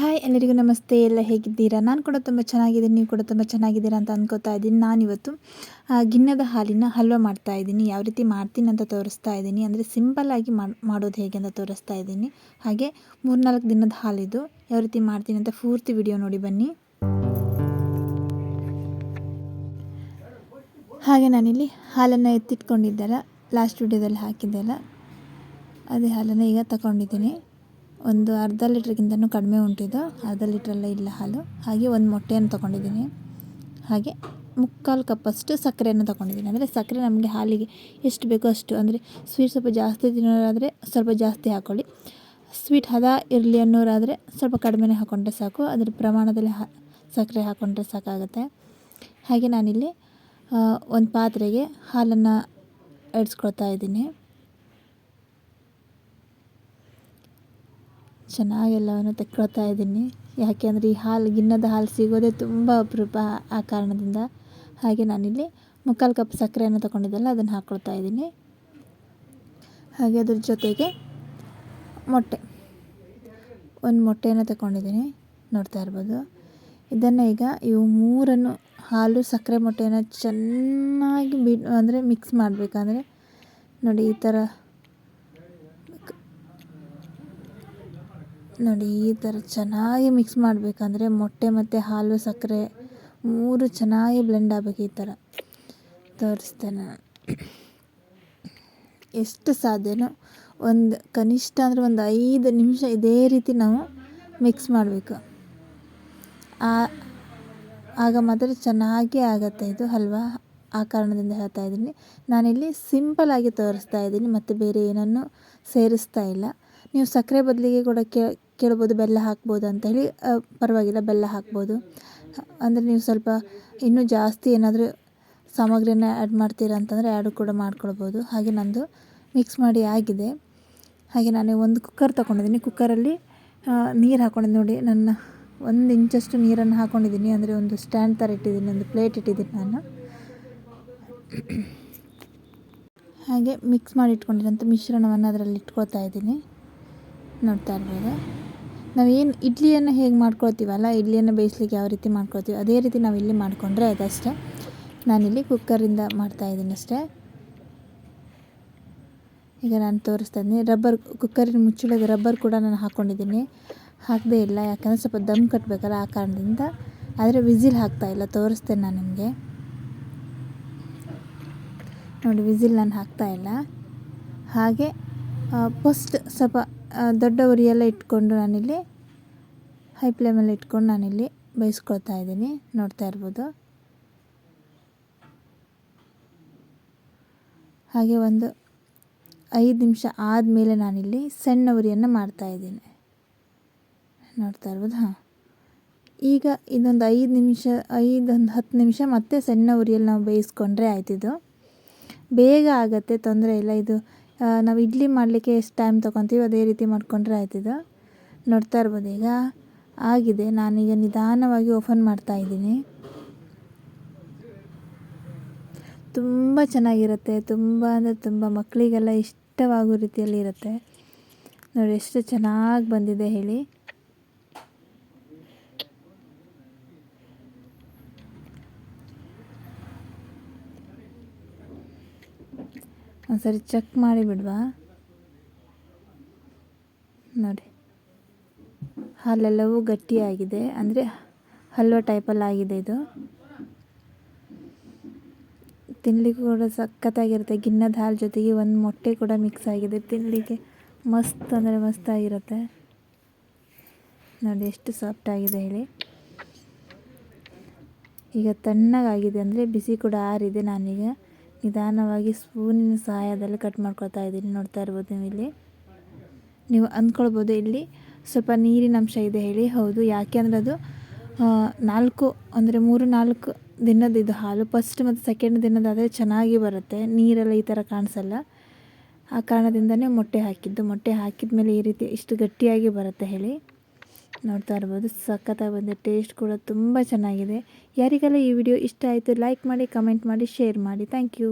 Hi ಎಲ್ಲರಿಗೂ ನಮಸ್ತೆ. ಎಲ್ಲ ಹೇಗಿದ್ದೀರಾ? ನಾನು ಕೂಡ ತುಂಬ ಚೆನ್ನಾಗಿದ್ದೀನಿ. ನೀವು ಕೂಡ ತುಂಬ ಚೆನ್ನಾಗಿದ್ದೀರಾ ಅಂತ ಅಂದ್ಕೋತಾ ಇದ್ದೀನಿ. ನಾನಿವತ್ತು ಗಿಣ್ಣದ ಹಾಲಿನ ಹಲ್ವ ಮಾಡ್ತಾ ಇದ್ದೀನಿ. ಯಾವ ರೀತಿ ಮಾಡ್ತೀನಿ ಅಂತ ತೋರಿಸ್ತಾ ಇದ್ದೀನಿ. ಅಂದರೆ ಸಿಂಪಲ್ಲಾಗಿ ಮಾಡೋದು ಹೇಗೆ ಅಂತ ತೋರಿಸ್ತಾ ಇದ್ದೀನಿ. ಹಾಗೆ ಮೂರ್ನಾಲ್ಕು ದಿನದ ಹಾಲಿದು ಯಾವ ರೀತಿ ಮಾಡ್ತೀನಿ ಅಂತ ಪೂರ್ತಿ ವಿಡಿಯೋ ನೋಡಿ ಬನ್ನಿ. ಹಾಗೆ ನಾನಿಲ್ಲಿ ಹಾಲನ್ನು ಎತ್ತಿಟ್ಕೊಂಡಿದ್ದೆಲ್ಲ, ಲಾಸ್ಟ್ ವಿಡಿಯೋದಲ್ಲಿ ಹಾಕಿದ್ದೆಲ್ಲ, ಅದೇ ಹಾಲನ್ನು ಈಗ ತಗೊಂಡಿದ್ದೀನಿ ಒಂದು ಅರ್ಧ ಲೀಟ್ರ್ಗಿಂತಲೂ ಕಡಿಮೆ ಉಂಟಿದ್ದು, ಅರ್ಧ ಲೀಟ್ರೆಲ್ಲ ಇಲ್ಲ ಹಾಲು. ಹಾಗೆ ಒಂದು ಮೊಟ್ಟೆಯನ್ನು ತೊಗೊಂಡಿದ್ದೀನಿ. ಹಾಗೆ ಮುಕ್ಕಾಲು ಕಪ್ಪಷ್ಟು ಸಕ್ಕರೆಯನ್ನು ತೊಗೊಂಡಿದ್ದೀನಿ. ಅಂದರೆ ಸಕ್ಕರೆ ನಮಗೆ ಹಾಲಿಗೆ ಎಷ್ಟು ಬೇಕೋ ಅಷ್ಟು, ಅಂದರೆ ಸ್ವೀಟ್ ಸ್ವಲ್ಪ ಜಾಸ್ತಿ ತಿನ್ನೋರಾದರೆ ಸ್ವಲ್ಪ ಜಾಸ್ತಿ ಹಾಕ್ಕೊಳ್ಳಿ ಸ್ವೀಟ್ ಹದ ಇರಲಿ ಅನ್ನೋರಾದರೆ ಸ್ವಲ್ಪ ಕಡಿಮೆನೇ ಹಾಕ್ಕೊಂಡ್ರೆ ಸಾಕು. ಅದರ ಪ್ರಮಾಣದಲ್ಲಿ ಹಾ, ಸಕ್ಕರೆ ಹಾಕ್ಕೊಂಡ್ರೆ ಸಾಕಾಗುತ್ತೆ. ಹಾಗೆ ನಾನಿಲ್ಲಿ ಒಂದು ಪಾತ್ರೆಗೆ ಹಾಲನ್ನು ಎಡ್ಸ್ಕೊಳ್ತಾ ಇದ್ದೀನಿ. ಚೆನ್ನಾಗಿ ಎಲ್ಲವನ್ನು ತೆಕ್ಕೊಳ್ತಾ ಇದ್ದೀನಿ. ಯಾಕೆ ಅಂದರೆ ಈ ಹಾಲು ಗಿಣ್ಣದ ಹಾಲು ಸಿಗೋದೇ ತುಂಬ ಅಪರೂಪ ಆ ಕಾರಣದಿಂದ. ಹಾಗೆ ನಾನಿಲ್ಲಿ ಮುಕ್ಕಾಲು ಕಪ್ ಸಕ್ಕರೆಯನ್ನು ತಗೊಂಡಿದ್ದೆಲ್ಲ, ಅದನ್ನು ಹಾಕ್ಕೊಳ್ತಾ ಇದ್ದೀನಿ. ಹಾಗೆ ಅದ್ರ ಜೊತೆಗೆ ಮೊಟ್ಟೆ. ಒಂದು ಮೊಟ್ಟೆಯನ್ನು ತಗೊಂಡಿದ್ದೀನಿ. ನೋಡ್ತಾ ಇರ್ಬೋದು. ಇದನ್ನು ಈಗ ಇವು ಮೂರನ್ನು ಹಾಲು, ಸಕ್ಕರೆ ಮೊಟ್ಟೆಯನ್ನು ಚೆನ್ನಾಗಿ ಬಿ, ಅಂದರೆ ಮಿಕ್ಸ್ ಮಾಡಬೇಕಂದ್ರೆ ನೋಡಿ ಈ ಥರ ನೋಡಿ, ಈ ಥರ ಚೆನ್ನಾಗಿ ಮಿಕ್ಸ್ ಮಾಡಬೇಕಂದ್ರೆ ಮೊಟ್ಟೆ ಮತ್ತು ಹಾಲು, ಸಕ್ಕರೆ ಮೂರು ಚೆನ್ನಾಗಿ ಬ್ಲೆಂಡ್ ಆಗಬೇಕು ಈ ಥರ. ತೋರಿಸ್ತೇನೆ ಎಷ್ಟು ಸಾಧ್ಯನೋ ಒಂದು ಕನಿಷ್ಠ ಅಂದರೆ ಒಂದು ಐದು ನಿಮಿಷ ಇದೇ ರೀತಿ ನಾವು ಮಿಕ್ಸ್ ಮಾಡಬೇಕು. ಆಗ ಮಾತ್ರ ಚೆನ್ನಾಗಿ ಆಗುತ್ತೆ ಇದು ಹಲ್ವಾ ಆ ಕಾರಣದಿಂದ ಹೇಳ್ತಾ ಇದ್ದೀನಿ. ನಾನಿಲ್ಲಿ ಸಿಂಪಲಾಗಿ ತೋರಿಸ್ತಾ ಇದ್ದೀನಿ, ಮತ್ತು ಬೇರೆ ಏನನ್ನು ಸೇರಿಸ್ತಾ ಇಲ್ಲ. ನೀವು ಸಕ್ಕರೆ ಬದಲಿಗೆ ಕೂಡ ಕೇಳ್ಬೋದು, ಬೆಲ್ಲ ಹಾಕ್ಬೋದು ಅಂತ ಹೇಳಿ ಪರವಾಗಿಲ್ಲ, ಬೆಲ್ಲ ಹಾಕ್ಬೋದು. ಅಂದರೆ ನೀವು ಸ್ವಲ್ಪ ಇನ್ನೂ ಜಾಸ್ತಿ ಏನಾದರೂ ಸಾಮಗ್ರಿನ ಆ್ಯಡ್ ಮಾಡ್ತೀರ ಅಂತಂದರೆ ಆ್ಯಡು ಕೂಡ ಮಾಡ್ಕೊಳ್ಬೋದು. ಹಾಗೆ ನಂದು ಮಿಕ್ಸ್ ಮಾಡಿ ಆಗಿದೆ. ಹಾಗೆ ನಾನು ಒಂದು ಕುಕ್ಕರ್ ತೊಗೊಂಡಿದ್ದೀನಿ. ಕುಕ್ಕರಲ್ಲಿ ನೀರು ಹಾಕ್ಕೊಂಡಿದ್ದು ನೋಡಿ, ನನ್ನ ಒಂದು ಇಂಚಷ್ಟು ನೀರನ್ನು ಹಾಕ್ಕೊಂಡಿದ್ದೀನಿ ಅಂದರೆ ಒಂದು ಸ್ಟ್ಯಾಂಡ್ ಥರ ಇಟ್ಟಿದ್ದೀನಿ, ಒಂದು ಪ್ಲೇಟ್ ಇಟ್ಟಿದ್ದೀನಿ ನಾನು. ಹಾಗೆ ಮಿಕ್ಸ್ ಮಾಡಿ ಇಟ್ಕೊಂಡಿರೋಂಥ ಮಿಶ್ರಣವನ್ನು ಅದರಲ್ಲಿ ಇಟ್ಕೊಳ್ತಾ ಇದ್ದೀನಿ. ನೋಡ್ತಾ ಇರ್ಬೋದು. ನಾವೇನು ಇಡ್ಲಿಯನ್ನು ಹೇಗೆ ಮಾಡ್ಕೊಳ್ತೀವಲ್ಲ, ಇಡ್ಲಿಯನ್ನು ಬೇಯಿಸ್ಲಿಕ್ಕೆ ಯಾವ ರೀತಿ ಮಾಡ್ಕೊಳ್ತೀವಿ, ಅದೇ ರೀತಿ ನಾವು ಇಲ್ಲಿ ಮಾಡಿಕೊಂಡ್ರೆ ಅದಷ್ಟೇ ನಾನಿಲ್ಲಿ ಕುಕ್ಕರಿಂದ ಮಾಡ್ತಾಯಿದ್ದೀನಿ ಅಷ್ಟೇ. ಈಗ ನಾನು ತೋರಿಸ್ತಾ ಇದ್ದೀನಿ, ರಬ್ಬರ್ ಕುಕ್ಕರಿನ ಮುಚ್ಚಳದ ರಬ್ಬರ್ ಕೂಡ ನಾನು ಹಾಕ್ಕೊಂಡಿದ್ದೀನಿ ಹಾಕದೇ ಇಲ್ಲ, ಯಾಕಂದರೆ ಸ್ವಲ್ಪ ದಮ್ ಕಟ್ಟಬೇಕಲ್ಲ ಆ ಕಾರಣದಿಂದ. ಆದರೆ ವಿಸಿಲ್ ಹಾಕ್ತಾಯಿಲ್ಲ ತೋರಿಸ್ತೇನೆ ನಾನು ನಿಮಗೆ. ನೋಡಿ, ವಿಸಿಲ್ ನಾನು ಹಾಕ್ತಾಯಿಲ್ಲ ಹಾಗೆ ಫಸ್ಟ್ ಸ್ವಲ್ಪ ದೊಡ್ಡ ಉರಿಯೆಲ್ಲ ಇಟ್ಕೊಂಡು ನಾನಿಲ್ಲಿ ಹೈ ಫ್ಲೇಮಲ್ಲಿ ಇಟ್ಕೊಂಡು ನಾನಿಲ್ಲಿ ಬೇಯಿಸ್ಕೊಳ್ತಾ ಇದ್ದೀನಿ. ನೋಡ್ತಾ ಇರ್ಬೋದು. ಹಾಗೆ ಒಂದು ಐದು ನಿಮಿಷ ಆದಮೇಲೆ ನಾನಿಲ್ಲಿ ಸಣ್ಣ ಉರಿಯನ್ನು ಮಾಡ್ತಾಯಿದ್ದೀನಿ ನೋಡ್ತಾ ಇರ್ಬೋದು, ಹಾಂ. ಈಗ ಇದೊಂದು ಐದು ನಿಮಿಷ, ಐದೊಂದು ಹತ್ತು ನಿಮಿಷ ಮತ್ತೆ ಸಣ್ಣ ಉರಿಯಲ್ಲಿ ನಾವು ಬೇಯಿಸ್ಕೊಂಡ್ರೆ ಆಯ್ತಿದ್ದು ಬೇಗ ಆಗುತ್ತೆ, ತೊಂದರೆ ಇಲ್ಲ. ಇದು ನಾವು ಇಡ್ಲಿ ಮಾಡಲಿಕ್ಕೆ ಎಷ್ಟು ಟೈಮ್ ತೊಗೊತೀವಿ ಅದೇ ರೀತಿ ಮಾಡಿಕೊಂಡ್ರೆ ಆಯ್ತಿದು ನೋಡ್ತಾ ಇರ್ಬೋದು ಈಗ. ಆಗಿದೆ. ನಾನೀಗ ನಿಧಾನವಾಗಿ ಓಪನ್ ಮಾಡ್ತಾ ಇದ್ದೀನಿ. ತುಂಬ ಚೆನ್ನಾಗಿರುತ್ತೆ. ತುಂಬ ಅಂದರೆ ತುಂಬ ಮಕ್ಕಳಿಗೆಲ್ಲ ಇಷ್ಟವಾಗೋ ರೀತಿಯಲ್ಲಿ ಇರುತ್ತೆ. ನೋಡಿ, ಎಷ್ಟು ಚೆನ್ನಾಗಿ ಬಂದಿದೆ ಹೇಳಿ. ಒಂದ್ಸರಿ ಚೆಕ್ ಮಾಡಿ ಬಿಡ್ವಾ? ನೋಡಿ. ಹಾಲೆಲ್ಲವೂ ಗಟ್ಟಿಯಾಗಿದೆ. ಅಂದರೆ ಹಲ್ವ ಟೈಪಲ್ಲಿ ಆಗಿದೆ ಇದು. ತಿನ್ನಲಿಕ್ಕೂ ಕೂಡ ಸಖತ್ತಾಗಿರುತ್ತೆ. ಗಿನ್ನದ ಹಾಲು ಜೊತೆಗೆ ಒಂದು ಮೊಟ್ಟೆ ಕೂಡ ಮಿಕ್ಸ್ ಆಗಿದೆ. ತಿನ್ನಲಿಕ್ಕೆ ಮಸ್ತ್ ಅಂದರೆ ಮಸ್ತಾಗಿರುತ್ತೆ ನೋಡಿ, ಎಷ್ಟು ಸಾಫ್ಟ್ ಆಗಿದೆ ಹೇಳಿ. ಈಗ ತಣ್ಣಗಾಗಿದೆ ಅಂದರೆ ಬಿಸಿ ಕೂಡ ಆರಿದೆ ನಾನೀಗ. ನಿಧಾನವಾಗಿ ಸ್ಪೂನಿನ ಸಹಾಯದಲ್ಲಿ ಕಟ್ ಮಾಡ್ಕೊಳ್ತಾ ಇದ್ದೀನಿ. ನೋಡ್ತಾ ಇರ್ಬೋದು ನೀವು ಇಲ್ಲಿ. ನೀವು ಅಂದ್ಕೊಳ್ಬೋದು ಇಲ್ಲಿ. ಸ್ವಲ್ಪ ನೀರಿನ ಅಂಶ ಇದೆ ಹೇಳಿ. ಹೌದು, ಯಾಕೆ ಅಂದರೆ ಅದು ನಾಲ್ಕು, ಅಂದರೆ ಮೂರು, ನಾಲ್ಕು ದಿನದ ಇದು ಹಾಲು. ಫಸ್ಟ್ ಮತ್ತು ಸೆಕೆಂಡ್ ದಿನದಾದರೆ ಚೆನ್ನಾಗಿ ಬರುತ್ತೆ. ನೀರೆಲ್ಲ ಈ ಥರ ಕಾಣಿಸಲ್ಲ. ಆ ಕಾರಣದಿಂದನೇ ಮೊಟ್ಟೆ ಹಾಕಿದ್ದು. ಮೊಟ್ಟೆ ಹಾಕಿದ ಮೇಲೆ ಈ ರೀತಿ ಇಷ್ಟು ಗಟ್ಟಿಯಾಗಿ ಬರುತ್ತೆ ಹೇಳಿ. ನೋಡ್ತಾ ಇರ್ಬೋದು. ಸಖತ್ತಾಗಿ ಬಂದು ಟೇಸ್ಟ್ ಕೂಡ ತುಂಬ ಚೆನ್ನಾಗಿದೆ. ಯಾರಿಗೆಲ್ಲ ಈ ವಿಡಿಯೋ ಇಷ್ಟ ಆಯಿತು ಲೈಕ್ ಮಾಡಿ ಕಮೆಂಟ್ ಮಾಡಿ ಶೇರ್ ಮಾಡಿ. Thank you